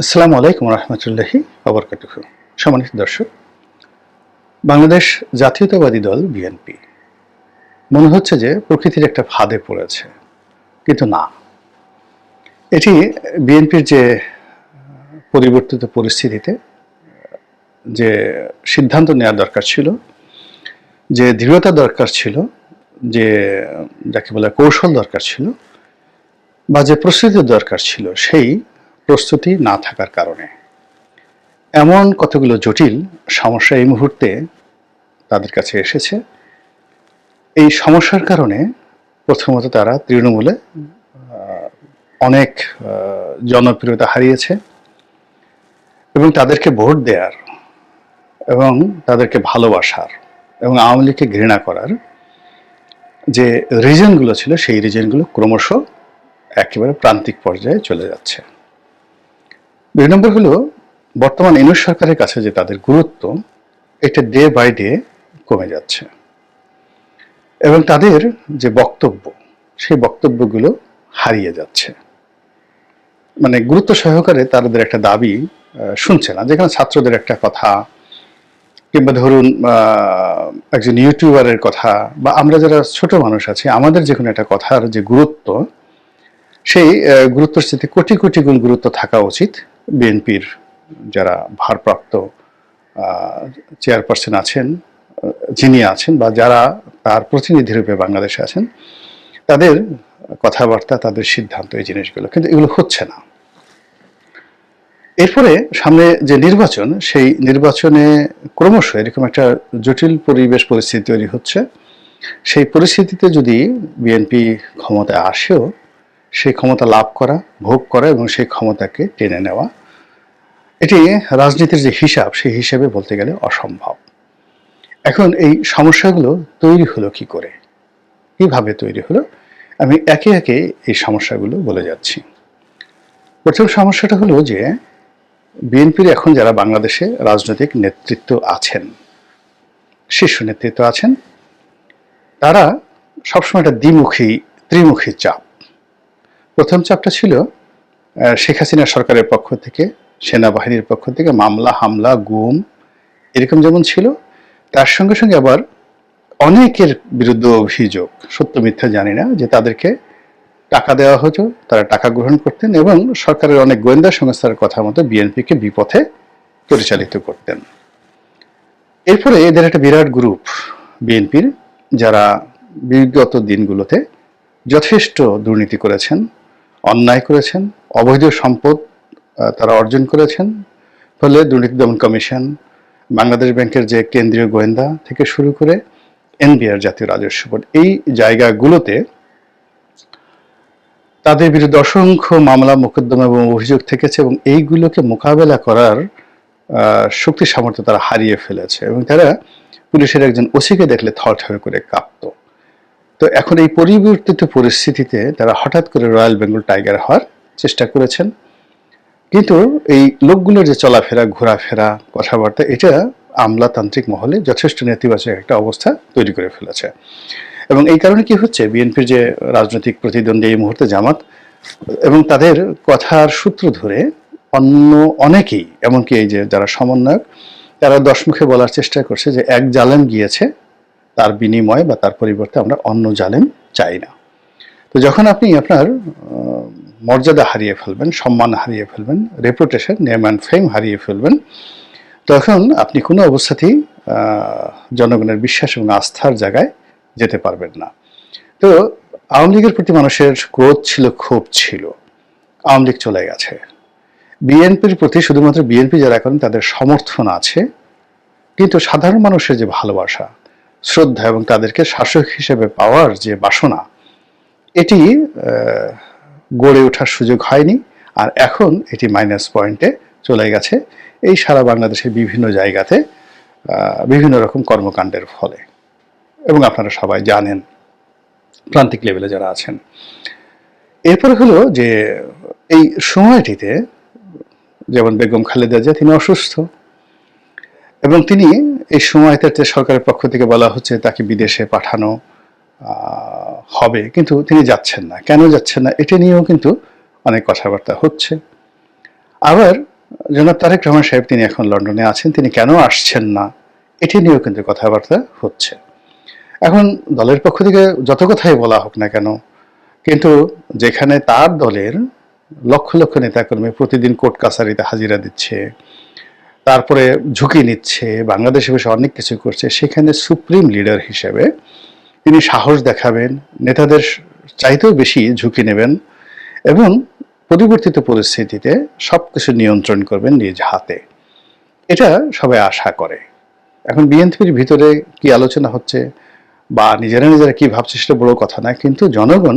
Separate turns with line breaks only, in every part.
আসসালামু আলাইকুম রহমতুল্লাহি আবরকাতুহ সম্মানিত দর্শক, বাংলাদেশ জাতীয়তাবাদী দল বিএনপি। মনে হচ্ছে যে প্রকৃতির একটা ফাঁদে পড়েছে, কিন্তু না। এটি বিএনপির যে পরিবর্তিত পরিস্থিতিতে যে সিদ্ধান্ত নেওয়া দরকার ছিল, যে দৃঢ়তা দরকার ছিল, যে যাকে বলে কৌশল দরকার ছিল, বা যে প্রস্তুতির দরকার ছিল, সেই প্রস্তুতি না থাকার কারণে। এমন কতগুলো জটিল সমস্যা এই মুহূর্তে তাদের কাছে এসেছে। এই সমস্যার কারণে প্রথমত তারা তৃণমূলে অনেক জনপ্রিয়তা হারিয়েছে এবং তাদেরকে ভোট দেওয়ার এবং তাদেরকে ভালোবাসার এবং আওয়ামী লীগকে ঘৃণা করার যে রিজনগুলো ছিল, সেই রিজনগুলো ক্রমশ একেবারে প্রান্তিক পর্যায়ে চলে যাচ্ছে। দুই নম্বর হলো, বর্তমান ইউনুস সরকারের কাছে যে তাদের গুরুত্ব, এটা ডে বাই ডে কমে যাচ্ছে। এবং তাদের যে বক্তব্য, সেই বক্তব্যগুলো হারিয়ে যাচ্ছে। মানে গুরুত্ব সহকারে তাদের একটা দাবি শুনছে না। যেখানে ছাত্রদের একটা কথা, কিংবা ধরুন একজন ইউটিউবারের কথা, বা আমরা যারা ছোট মানুষ আছি, আমাদের যে কোনো একটা কথার যে গুরুত্ব সেই গুরুত্বের সাথে কোটি কোটি গুণ গুরুত্ব থাকা উচিত। বিএনপির যারা ভারপ্রাপ্ত চেয়ারপারসন আছেন, যিনি আছেন বা যারা তার প্রতিনিধি রূপে বাংলাদেশে আছেন, তাদের কথাবার্তা, তাদের সিদ্ধান্ত এই জিনিসগুলো। কিন্তু এগুলো হচ্ছে না। এরপরে সামনে যে নির্বাচন, সেই নির্বাচনে ক্রমশ এরকম একটা জটিল পরিবেশ পরিস্থিতি তৈরি হচ্ছে। সেই পরিস্থিতিতে যদি বিএনপি ক্ষমতায় আসেও সেই ক্ষমতা লাভ করা, ভোগ করা এবং সেই ক্ষমতাকে টেনে নেওয়া। এটি রাজনীতির যে হিসাব সেই হিসাবে বলতে গেলে অসম্ভব। এখন এই সমস্যাগুলো তৈরি হলো কি করে? কীভাবে তৈরি হলো? আমি একে একে এই সমস্যাগুলো বলে যাচ্ছি। প্রথম সমস্যাটা হলো যে, বিএনপির এখন যারা বাংলাদেশে রাজনৈতিক নেতৃত্ব আছেন, শীর্ষ নেতৃত্ব আছেন, তারা সবসময় একটা দ্বিমুখী, ত্রিমুখী চাপ। প্রথম চাপটা ছিল শেখ হাসিনা সরকারের পক্ষ থেকে, সেনাবাহিনীর পক্ষ থেকে মামলা, হামলা, গুম, এরকম যেমন ছিল, তার সঙ্গে সঙ্গে আবার অনেকের বিরুদ্ধে অভিযোগ, সত্য মিথ্যা জানি না, যে তাদেরকে টাকা দেওয়া হতো, তারা টাকা গ্রহণ করতেন এবং সরকারের অনেক গোয়েন্দা সংস্থার কথা মতো বিএনপিকে বিপথে পরিচালিত করতেন। এরপরে এদের একটা বিরাট গ্রুপ, বিএনপির, যারা বিগত দিনগুলোতে যথেষ্ট দুর্নীতি করেছেন অন্যায় করেছেন, অবৈধ সম্পদ তারা অর্জন করেছেন। ফলে দুর্নীতি দমন কমিশন, বাংলাদেশ ব্যাংকের যে কেন্দ্রীয় গোয়েন্দা থেকে শুরু করে এনবিআর জাতীয় রাজস্ব বোর্ড, এই জায়গাগুলোতে তাদের বিরুদ্ধে অসংখ্য মামলা, মোকদ্দমা এবং অভিযোগ থেকেছে এবং এইগুলোকে মোকাবেলা করার শক্তি সামর্থ্য তারা হারিয়ে ফেলেছে এবং তারা পুলিশের একজন ওসিকে দেখলে থর থর করে কাঁপতো। তো এখন এই পরিবর্তিত পরিস্থিতিতে তারা হঠাৎ করে রয়্যাল বেঙ্গল টাইগার হওয়ার চেষ্টা করেছেন। কিন্তু এই লোকগুলোর যে চলাফেরা, ঘোরাফেরা, কথাবার্তা, এটা আমলাতান্ত্রিক মহলে যথেষ্ট নেতিবাচক একটা অবস্থা তৈরি করে ফেলেছে। এবং এই কারণে কি হচ্ছে? বিএনপির যে রাজনৈতিক প্রতিদ্বন্দ্বী এই মুহূর্তে জামাত, এবং তাদের কথার সূত্র ধরে অন্য অনেকেই, এমনকি এই যে যারা সমন্বয়ক, তারা দশমুখে বলার চেষ্টা করছে যে এক জালেম গিয়েছে তার বিনিময়ে বা তার পরিবর্তে আমরা অন্য জালেম চাই না। তো যখন আপনি আপনার মর্যাদা হারিয়ে ফেলবেন, সম্মান হারিয়ে ফেলবেন রেপুটেশন নেম অ্যান্ড ফেম হারিয়ে ফেলবেন, তখন আপনি কোনো অবস্থাতেই জনগণের বিশ্বাস এবং আস্থার জায়গায় যেতে পারবেন না। তো আওয়ামী লীগের প্রতি মানুষের ক্রোধ ছিল, ক্ষোভ ছিল। আওয়ামী লীগ চলে গেছে। বিএনপির প্রতি শুধুমাত্র বিএনপি যারা করেন, তাদের সমর্থন আছে। কিন্তু সাধারণ মানুষের যে ভালোবাসা শ্রদ্ধা এবং তাদেরকে শাসক হিসেবে পাওয়ার যে বাসনা, এটি গড়ে ওঠার সুযোগ হয়নি আর এখন এটি মাইনাস পয়েন্টে চলে গেছে এই সারা বাংলাদেশের বিভিন্ন জায়গাতে বিভিন্ন রকম কর্মকাণ্ডের ফলে। এবং আপনারা সবাই জানেন, প্রান্তিক লেভেলে যারা আছেন। এরপরে হলো যে, এই সময়টিতে যেমন বেগম খালেদা জিয়া, তিনি অসুস্থ এবং তিনি এই সময়টাতে সরকারের পক্ষ থেকে বলা হচ্ছে তাকে বিদেশে পাঠানো হবে। কিন্তু তিনি যাচ্ছেন না। কেন যাচ্ছেন না? এটা নিয়েও কিন্তু অনেক কথাবার্তা হচ্ছে। আবার জনাব তারেক রহমান সাহেব, তিনি এখন লন্ডনে আছেন, তিনি কেন আসছেন না? এটি নিয়েও কিন্তু কথাবার্তা হচ্ছে। এখন দলের পক্ষ থেকে যত কথাই বলা হোক না কেন, কিন্তু যেখানে তার দলের লক্ষ লক্ষ নেতাকর্মী প্রতিদিন কোর্ট কাছারিতে হাজিরা দিচ্ছে তারপরে ঝুঁকি নিচ্ছে, বাংলাদেশে বসে অনেক কিছু করছে, সেখানে সুপ্রিম লিডার হিসেবে তিনি সাহস দেখাবেন, নেতাদের চাইতেও বেশি ঝুঁকি নেবেন এবং পরিবর্তিত পরিস্থিতিতে সব কিছু নিয়ন্ত্রণ করবেন নিজ হাতে। এটা সবাই আশা করে। এখন বিএনপির ভিতরে কি আলোচনা হচ্ছে বা নিজেরা নিজেরা কি ভাবছে সেটা বড় কথা না, কিন্তু জনগণ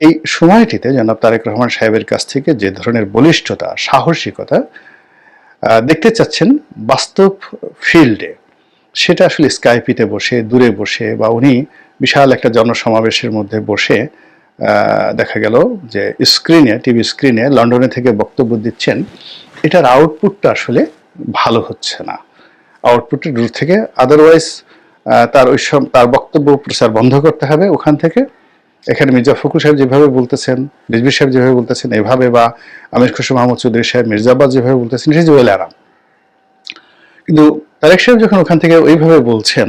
এই সময়টিতে জনাব তারেক রহমান সাহেবের কাছ থেকে যে ধরনের বলিষ্ঠতা, সাহসিকতা দেখতে চাচ্ছেন বাস্তব ফিল্ডে। সেটা আসলে স্কাইপিতে বসে, দূরে বসে বা উনি বিশাল একটা জনসমাবেশের মধ্যে বসে দেখা গেল যে স্ক্রিনে, টিভি স্ক্রিনে লন্ডনে থেকে বক্তব্য দিচ্ছেন। এটার আউটপুটটা আসলে ভালো হচ্ছে না। আউটপুটটা দূর থেকে আদারওয়াইজ তার ওই সব তার বক্তব্য প্রচার বন্ধ করতে হবে ওখান থেকে। এখানে মির্জা ফখরুল সাহেব যেভাবে বলতেছেন, রিজভি সাহেব যেভাবে বলতেছেন, এভাবে বা আমির খুশু মাহমুদ চৌধুরী সাহেব, মির্জাবাদ যেভাবে বলতেছেন সেটা ওয়েল আরাম। কিন্তু তারেক সাহেব যখন ওখান থেকে ওইভাবে বলছেন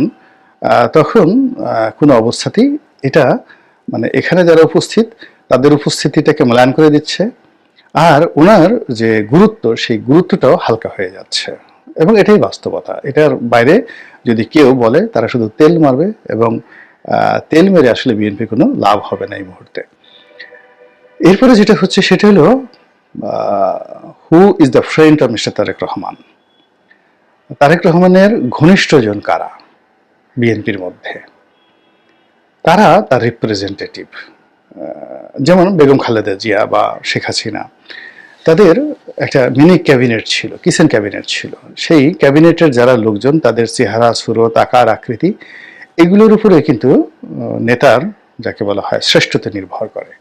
তখন কোনো অবস্থাতেই এটা মানে এখানে যারা উপস্থিত, তাদের উপস্থিতিটাকে মূল্যায়ন করে দিচ্ছে। আর ওনার যে গুরুত্ব, সেই গুরুত্বটাও হালকা হয়ে যাচ্ছে। এবং এটাই বাস্তবতা। এটার বাইরে যদি কেউ বলে, তারা শুধু তেল মারবে এবং তেল মেরে আসলে বিএনপি কোনো লাভ হবে না এই মুহূর্তে। এরপরে যেটা হচ্ছে সেটা হলো who is the friend of mister Tareq Rahman? Tareq রহমানের ঘনিষ্ঠজন কারা বিএনপির মধ্যে? তারা তার রিপ্রেজেন্টেটিভ যেমন বেগম খালেদা জিয়া বা শেখ হাসিনা। তাদের একটা মিনি ক্যাবিনেট ছিল, কিচেন ক্যাবিনেট ছিল। সেই ক্যাবিনেটের যারা লোকজন, তাদের চেহারা, সুরত, আকার, আকৃতি এগুলোর উপরে কিন্তু নেতার যাকে বলা হয় শ্রেষ্ঠতা নির্ভর করে।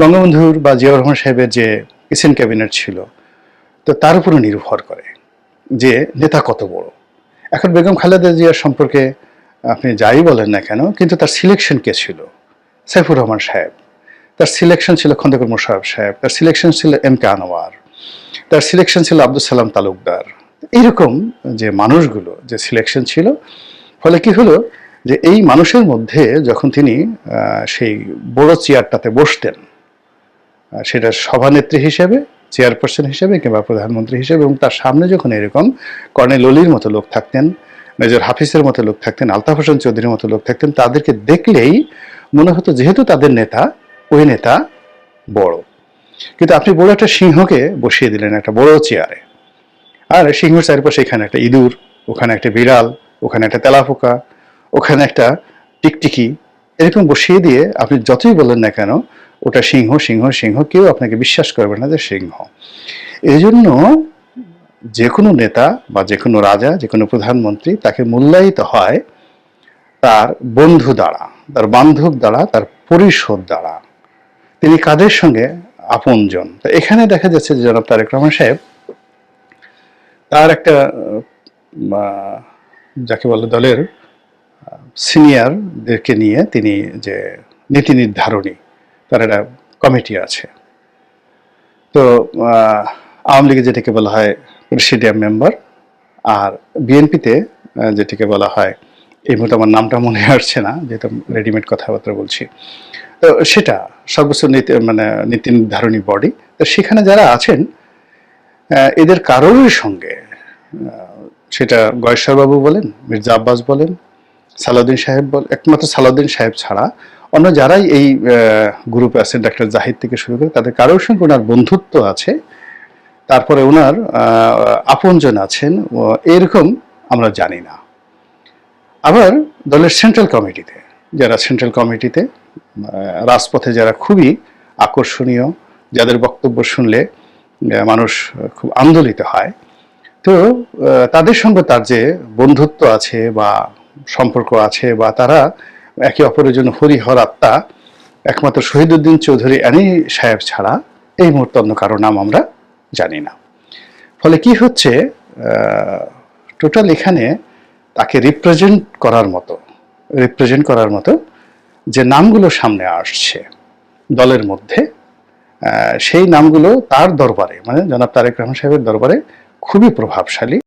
বঙ্গবন্ধুর বা জিয়াউর রহমান সাহেবের যে কিচেন ক্যাবিনেট ছিল, তো তার উপরে নির্ভর করে যে নেতা কত বড়। এখন বেগম খালেদা জিয়ার সম্পর্কে আপনি যাই বলেন না কেন, কিন্তু তার সিলেকশন কে ছিল? সাইফুর রহমান সাহেব। তার সিলেকশন ছিল খন্দকার মোশারফ সাহেব, তার সিলেকশন ছিল এম কে আনোয়ার, তার সিলেকশন ছিল আব্দুল সালাম তালুকদার। এইরকম যে মানুষগুলো যে সিলেকশন ছিল, ফলে কি হলো যে এই মানুষের মধ্যে যখন তিনি সেই বড় চেয়ারটাতে বসতেন সেটা সভানেত্রী হিসেবে, চেয়ারপারসন হিসেবে কিংবা প্রধানমন্ত্রী হিসেবে এবং তার সামনে যখন এরকম কর্নেল অলির মতো লোক থাকতেন, মেজর হাফিজের মতো লোক থাকতেন, আলতাফ হোসেন চৌধুরীর মতো লোক থাকতেন, তাদেরকে দেখলেই মনে হতো যেহেতু তাদের নেতা, ওই নেতা বড়। কিন্তু আপনি বড় একটা সিংহকে বসিয়ে দিলেন একটা বড় চেয়ারে। আর সিংহের চারিপাশে এখানে একটা ইঁদুর, ওখানে একটা বিড়াল, ওখানে একটা তেলাপোকা ওখানে একটা টিকটিকি, এরকম বসিয়ে দিয়ে আপনি যতই বলেন না কেন, ওটা সিংহ সিংহ সিংহ, কেউ আপনাকে বিশ্বাস করবে না যে সিংহ। এই জন্য যে কোনো নেতা বা যে কোনো রাজা, যে কোনো প্রধানমন্ত্রী তাকে মূল্যায়িত হয় তার বন্ধু দ্বারা, তার বান্ধব দ্বারা, তার পরিষদ দ্বারা। তিনি কাদের সঙ্গে? আপনজন। তো এখানে দেখা যাচ্ছে যে জনাব তারেক রহমান সাহেব তার একটা যাকে বলে দলের সিনিয়রদেরকে নিয়ে তিনি যে নীতি নির্ধারণী, তার একটা কমিটি আছে। তো আওয়ামী লীগে যেটাকে বলা হয় প্রেসিডিয়াম মেম্বার আর বিএনপিতে যেটিকে বলা হয়, এই মুহূর্তে আমার নামটা মনে আসছে না, যেহেতু রেডিমেড কথাবার্তা বলছি। তো, সেটা সর্বোচ্চ নীতি মানে নীতি নির্ধারণী বডি। তো, সেখানে যারা আছেন এদের কারোর সঙ্গে সেটা গয়েশ্বরবাবু বলেন, মির্জা আব্বাস বলেন সালাউদ্দিন সাহেব বল একমাত্র সালাউদ্দিন সাহেব ছাড়া অন্য যারাই এই গ্রুপে আছেন, ডাক্তার জাহিদ থেকে শুরু করে তাদের কারোর সঙ্গে ওনার বন্ধুত্ব আছে। তারপরে ওনার আপনজন আছেন এরকম আমরা জানি না। আবার দলের সেন্ট্রাল কমিটিতে যারা সেন্ট্রাল কমিটিতে রাজপথে যারা খুবই আকর্ষণীয়, যাদের বক্তব্য শুনলে মানুষ খুব আন্দোলিত হয়। তো তাদের সঙ্গে তার যে বন্ধুত্ব আছে বা সম্পর্ক আছে বা তারা একে অপরের জন্য হরিহর আত্মা, একমাত্র শহীদুদ্দিন চৌধুরী অ্যানি সাহেব ছাড়া এই মুহূর্তে অন্য কারও নাম আমরা জানি না। ফলে কি হচ্ছে টোটাল এখানে তাকে রিপ্রেজেন্ট করার মতো রিপ্রেজেন্ট করার মতো যে নামগুলো সামনে আসছে দলের মধ্যে সেই নামগুলো তার দরবারে মানে জনাব তারেক রহমান সাহেবের দরবারে খুবই প্রভাবশালী।